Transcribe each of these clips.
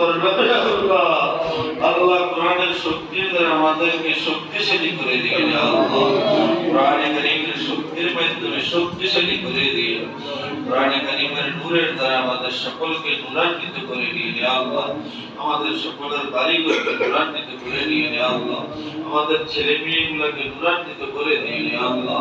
করবে আল্লাহ আল্লাহ কোরআনের শক্তি করে আমাদের সকলকে নূরান্বিত করে দিয়ে আল্লাহ, আমাদের সকলের বাড়িগুলোকে নূরান্বিত করে দিয়ে আল্লাহ করে দিয়ে আল্লাহ,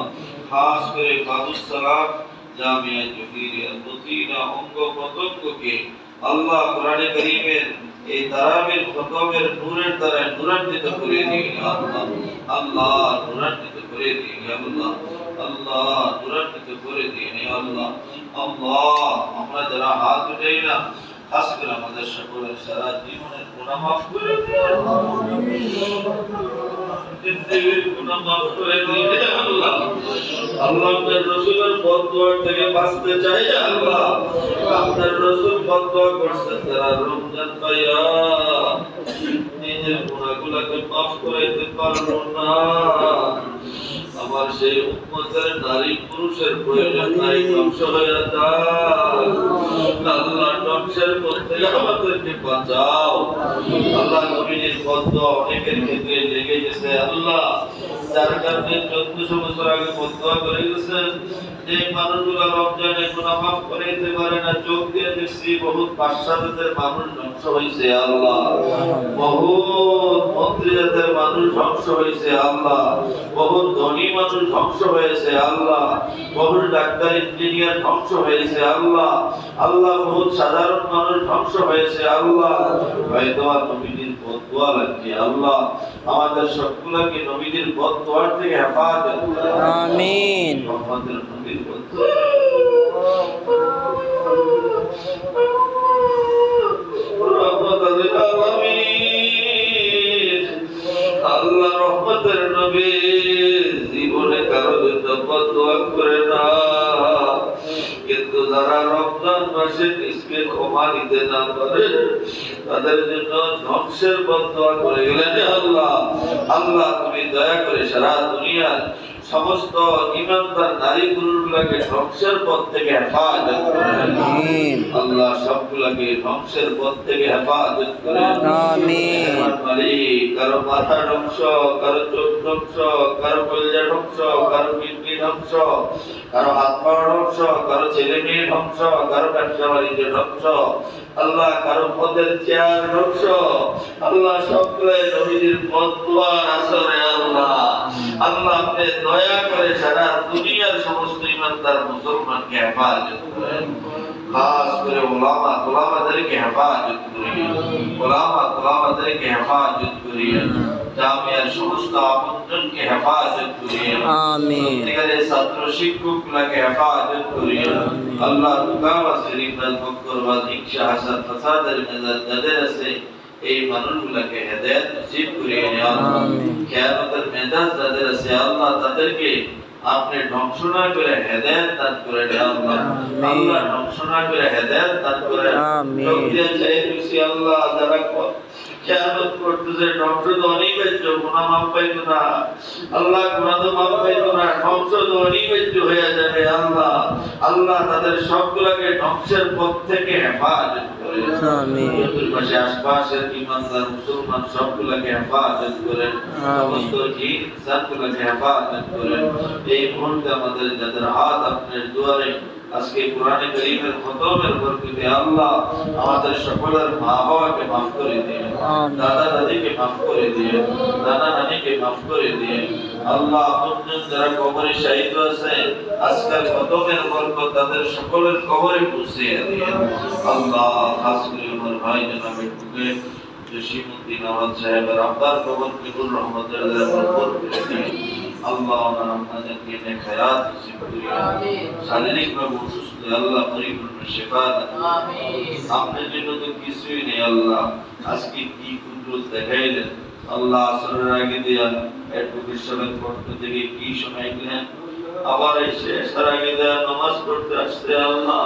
খাস করে বাদুস সালাম জামিয়া জহিরিয়া মদিনা অঙ্গ প্রত্যঙ্গকে আল্লাহ কোরআনে কারীমের এই তারাবির খতমের নূরের দ্বারা নূরান্বিত করে দিন আল্লাহ আল্লাহ নূরান্বিত করে দিন আল্লাহ আল্লাহ নূরান্বিত করে দিন আল্লাহ আল্লাহ আমরা যারা হাত উঠাই না খাস করে আমাদের সকলের সারা জীবনের গুনাহ মাফ করে দিন করে আল্লাহ আল্লাহ আপনার থেকে বাঁচতে চাই আল্লাহ আপনার রসুল বদুয়া করছেন তারা রমজান পাইয়া নিজের গুণাগুলাকে মাফ করাইতে পারল না আমার সেই উম্মতের নারী পুরুষের প্রয়োজন নাই, ধ্বংস হয়ে আল্লাহ ধ্বংসের মধ্যে আমাদেরকে বাঁচাও। আল্লাহ নবীজির বদ্ধ অনেকের ক্ষেত্রে লেগে গেছে। আল্লাহ মন্ত্রী জাতের মানুষ ধ্বংস হয়েছে আল্লাহ। বহুত ধনী মানুষ ধ্বংস হয়েছে, আল্লাহ। বহুত ডাক্তার, ইঞ্জিনিয়ার ধ্বংস হয়েছে, আল্লাহ। আল্লাহ, বহুত সাধারণ মানুষ ধ্বংস হয়েছে, আল্লাহ। হয়তো নবীজির বদুয়া লাগছে। আল্লাহ আমাদের সবগুলোকে নবীজির বদুয়ার থেকে হেফাজত আমিন। আমাদের নবীর বদুয়া আল্লাহ রহমতের নবী জীবনে কারও জন্য বদুয়া করে না। কিন্তু যারা রমজান মাসে নিজকে ক্ষমা নিতে না পারে, তাদের জন্য ধ্বংসের বন্ধ করে গেলেন আল্লাহ। আল্লাহ, তুমি দয়া করে সারা দুনিয়ার সমস্ত ইমানদার নারী পুরুষগুলোকে ধ্বংসের পথ থেকে হেফাজত করেন আল্লাহ সবগুলোকে ধ্বংসের পথ থেকে হেফাজত করেন কারও মাথা ধ্বংস কারও চোখ ধ্বংস কারও কলজা ধ্বংস কারও কিডনি ধ্বংস কারও হাত পা ধ্বংস কারও ছেলে মেয়ে ধ্বংস কারও ব্যবসা বাণিজ্য ধ্বংস আল্লাহ কারও পদের চেয়ার ধ্বংস আল্লাহ সবগুলো নবীজির পদ আসরে আল্লাহ। আল্লাহ আপনি দয়া করে সারা দুনিয়ার সমস্ত ইমানদার মুসলমানকে হেফাজত করেন। খাস করে ওলামা ওলামাদেরকে হেফাজত করিয়েন ওলামা ওলামাদেরকে হেফাজত করিয়েন জামিয়ার সমস্ত আপনজনকে হেফাজত করিয়েন আমিন। সত্যিকারের ছাত্র শিক্ষকগুলোকে হেফাজত করিয়েন আল্লাহ তুকাওয়া শরীফাল ফকরবাদ ইকশা হাসান ফাসাদের মেজাজ যাদের আছে এই মানুষগুলোকে হেদায়েত নসিব করিয়ে আমিন। কিয়ামতের মেজাজ যাদের আছে আল্লাহ তাদেরকে আপনি ধ্বংস না করে হেদায়েত দান করে আল্লাহ আল্লাহ ধ্বংস না করে হেদায়েত দান করে আমিন। আল্লাহ যারা ক- কিয়ামত করতেছে ধ্বংস তো মাফ পাইতো না। আল্লাহ গুনাহ তো পাইতো না ধ্বংস তো অনিবার্য হয়ে যাবে আল্লাহ। আল্লাহ তাদের সবগুলোকে ধ্বংসের পথ থেকে হেফাজত করে আমিন। চতুর্পাশে আশপাশের ইমানদার মুসলমান সবগুলোকে হেফাজত করেন সমস্ত জিন ইনসানগুলোকে হেফাজত করেন এই মুহূর্তে আমাদের যাদের হাত আপনার দুয়ারে আজকে কোরআনে কারীমের খতমের বরকতে আল্লাহ আমাদের সকলের মা বাবাকে মাফ করে দিন আমিন। দাদা দাদিকে মাফ করে দিন নানা নানিকে মাফ করে দিন আল্লাহ আপনজন যারা কবরে শাহিদ আছে আজকের খতমের বরকত তাদের সকলের কবরে পৌঁছে দিন আল্লাহ খাস করে আমার ভাই জনাবে টুকে জসিমুদ্দিন আহমদ সাহেবের আব্বার কবর কিবুর রহমতের বরকত আল্লাহ আপনাদেরকে নেক হায়াত নসিব করিয়ে শারীরিকভাবে অসুস্থ আল্লাহ পরিপূর্ণ শেফা দান আপনার জন্য তো কিছুই নেই আল্লাহ। আজকে কি কুদরত দেখাইলেন? আল্লাহ আসরের আগে দিয়া একটু পক্ষ থেকে কি শোনাইলেন? আবার এসে এসার আগে দেয়া নামাজ পড়তে আসতে আল্লাহ।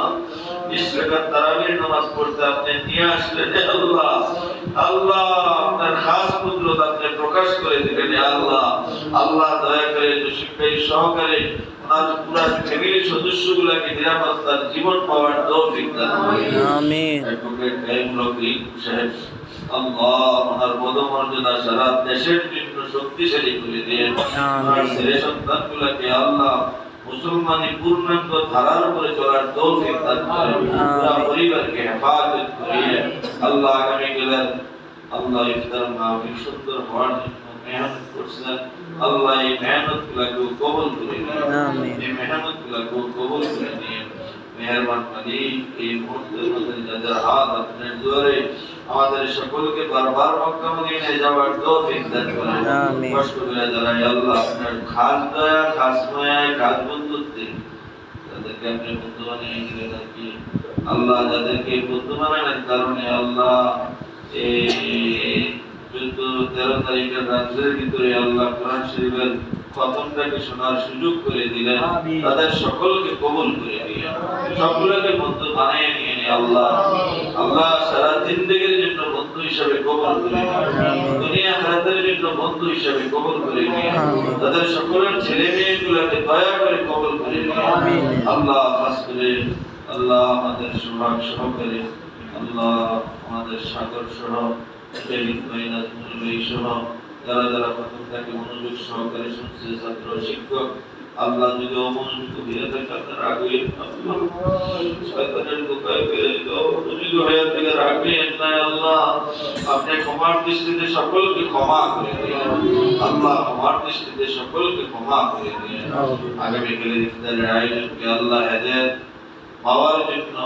তারাবির নামাজ পড়তে আপনি নিয়ে আসলেন আল্লাহ। আল্লাহ আপনার খাস কুদরত আপনি প্রকাশ করে দিলেন আল্লাহ। আল্লাহ দয়া করে শিক্ষাই সহকারে ওনার পুরা ফ্যামিলির সদস্যগুলোকে নিরাপত্তার জীবন পাওয়ার তৌফিক দান আমিন। সাহেব আল্লাহ ওনার পদমর্যাদা সারা দেশের জন্য শক্তিশালী করে দিন ওনার ছেলে সন্তানগুলোকে আল্লাহ মুসলমানি পূর্ণাঙ্গ ধারার উপরে চলার তৌফিক দান করেন পুরা পরিবারকে হেফাজত করিয়ে আল্লাহ আগামী গেলেন আল্লাহ ইফতার মাহফিল সুন্দর হওয়ার জন্য মেহনত করছেন আল্লাহ এই মেহনত গুলাকে কবল করে নিন আমিন। এই মেহনত গুলাকে কবল করে নিন মেহরবান মালিক এই মুহূর্তের মধ্যে যাদের হাত আপনার দুয়ারে আমাদের সকলকে বারবার মক্কা মদিনায় যাওয়ার তৌফিক দান করেন। আমিন। কষ্ট করে যারা আল্লাহ আপনার খাস দয়া খাস মায়া খাস বন্ধুত্বে তাদেরকে আপনি বন্ধু বানিয়ে দিলেন আর কি আল্লাহ যাদেরকে বন্ধু বানানোর কারণে আল্লাহ এই তেরো তারিখের রাত্রের ভিতরে আল্লাহ কোরআন শরীফের খতমটাকে শোনার সুযোগ করে দিলেন। তাদের সকলকে কবুল করে দিলেন সকলকে বন্ধু বানিয়ে নিয়ে নিয়ে আল্লাহ। আল্লাহ সারা জিন্দগির জন্য বন্ধু হিসাবে কবুল করে। দুনিয়া হায়াতের জন্য বন্ধু হিসাবে কবুল করে। নিয়ে তাদের সকলের ছেলে মেয়েগুলোকে দয়া করে কবুল করে। নিয়ে আল্লাহ খাস করে আল্লাহ আমাদের সোহাগ সহকারে আল্লাহ আমাদের সাগর সহ যারা যারা প্রথম থেকে মনোযোগ সহকারে শুনছে ছাত্র শিক্ষক আল্লাহ যদি অমনোযোগ হয়ে থাকে আপনার আগে শয়তানের বোকায় ফেলে দিত অমনোযোগ হয়ে থেকে রাখবেন না আল্লাহ আপনি ক্ষমার দৃষ্টিতে সকলকে ক্ষমা করে আল্লাহ ক্ষমার দৃষ্টিতে সকলকে ক্ষমা করে দিন আগামীকালের ইফতারের আয়োজনকে আল্লাহ হেদায়েত পাওয়ার জন্য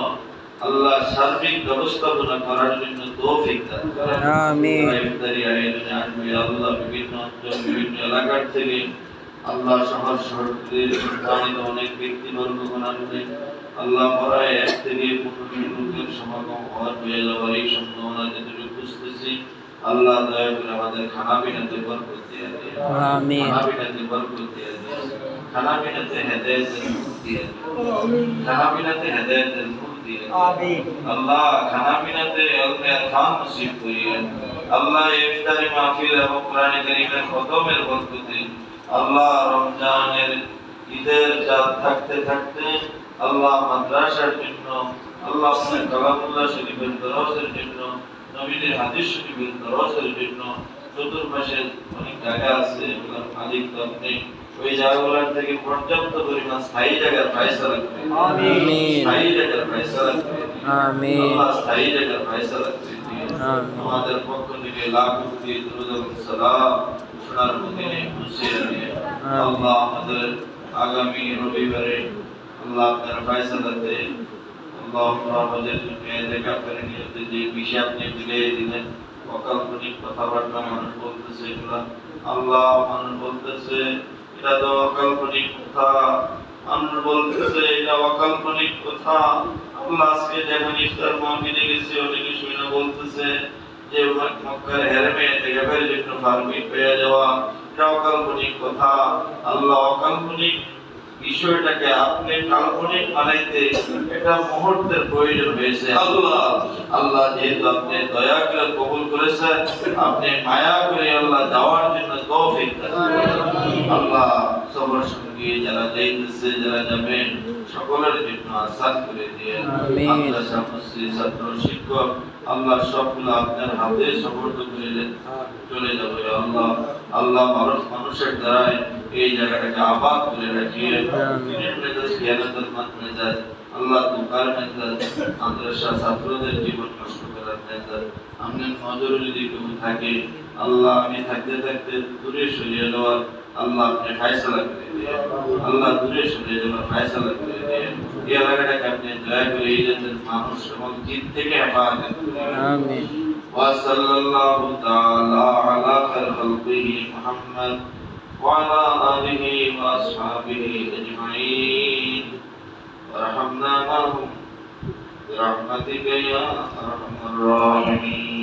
আল্লাহ সার্বিক ব্যবস্থাপনা করার জন্য তৌফিক দান করেন। আমিন। ইফতারি আয়োজনে আসবে আল্লাহ বিভিন্ন অঞ্চল বিভিন্ন এলাকার থেকে আল্লাহ শহরের সম্মানিত অনেক ব্যক্তিবর্গগণ আসবে আল্লাহ পড়ায় এক থেকে লোকের সমাগম হওয়ার হয়ে যাওয়ার এই সম্ভাবনা যেটুকু বুঝতেছি আল্লাহ দয়া করে আমাদের খানা পিনাতে বরকত দিয়ে দিন খানা পিনাতে বরকত দিয়ে দিন খানা পিনাতে হেদায়েতের নূর দিয়ে। খানা পিনাতে হেদায়েতের নূর দিয়ে। আল্লাহ খানা পিনাতে আলমে আরফান নসিব করিয়েন আল্লাহ ইফতারি মাহফিল এবং কোরআন কারীমের খতমের বরকতে আল্লাহ রমজানের ঈদের চাঁদ থাকতে থাকতে আল্লাহ মাদ্রাসার জন্য আল্লাহ কালামুল্লাহ শরীফের দরজের জন্য নবীদের হাদিস শরীফের দরজের জন্য চতুর্পাশে অনেক জায়গা আছে এগুলোর মালিক তো আপনি ওই জায়গাগুলোর থেকে পর্যাপ্ত পরিমাণ স্থায়ী জায়গার ফায়সালা করে। স্থায়ী জায়গার ফায়সালা করে। দিন। আমিন। আল্লাহ স্থায়ী জায়গার ফায়সালা করে দিন। আমিন। আমাদের পক্ষ থেকে লাখ কোটি দরুদ এবং সালাম সোনার মদিনে পৌঁছে দিয়ে আমিন। আল্লাহ আমাদের আগামী রবিবারে আল্লাহ আপনার ফায়সালাতে আল্লাহ আমাদের মেয়েদের কাপড়ে নিয়তে যে বিষয় আপনি মিলিয়ে দিলেন অকাল্পনিক কথাবার্তা মানুষ বলতেছে এগুলা আল্লাহ মানুষ বলতেছে এটা তো অকাল্পনিক কথা মানুষ বলতেছে এটা অকাল্পনিক কথা আল্লাহ আজকে যখন ইফতার মাহফিলে গেছে, অনেকে শুনে বলতেছে যে মক্কার হেরেমে দেখাবের জন্য ফার্মিট পেয়ে যাওয়া। এটা অকাল্পনিক কথা। আল্লাহ অকাল্পনিক বিষয়টাকে আপনি কাল্পনিক বানাইতে এটা মুহূর্তের প্রয়োজন হয়েছে। আল্লাহ আল্লাহ যেহেতু আপনি দয়া করে কবুল করেছেন, আপনি মায়া করে আল্লাহ যাওয়ার জন্য তৌফিক আল্লাহ সবার সঙ্গে যারা যাইতেছে যারা যাবেন সকলের জন্য আসান করে দিয়ে। মাদ্রাসা ছাত্র শিক্ষক আল্লাহ সবগুলো আপনার হাতে সমর্থ করে চলে যাবে আল্লাহ। আল্লাহ মানুষ মানুষের দ্বারাই এই জায়গাটাকে আবাদ করে রাখিয়ে আল্লাহ মাদ্রাসা ছাত্রদের জীবন নষ্ট করার মেজাজ আপনার নজর যদি কেউ থাকে আল্লাহ আমি থাকতে থাকতে দূরে সরিয়ে যাওয়ার আল্লাহ আপনি ফায়সালা করে দিয়ে আল্লাহ দূরে সরিয়ে যাওয়ার ফায়সালা করে দিয়ে এই এলাকাটাকে আপনি দয়া করে এই জাতের মানুষ এবং জিত থেকে হেফাজত করে আমিন وصلى الله تعالى على خير خلقه محمد وعلى آله وأصحابه أجمعين ورحمنا معهم برحمتك يا أرحم الراحمين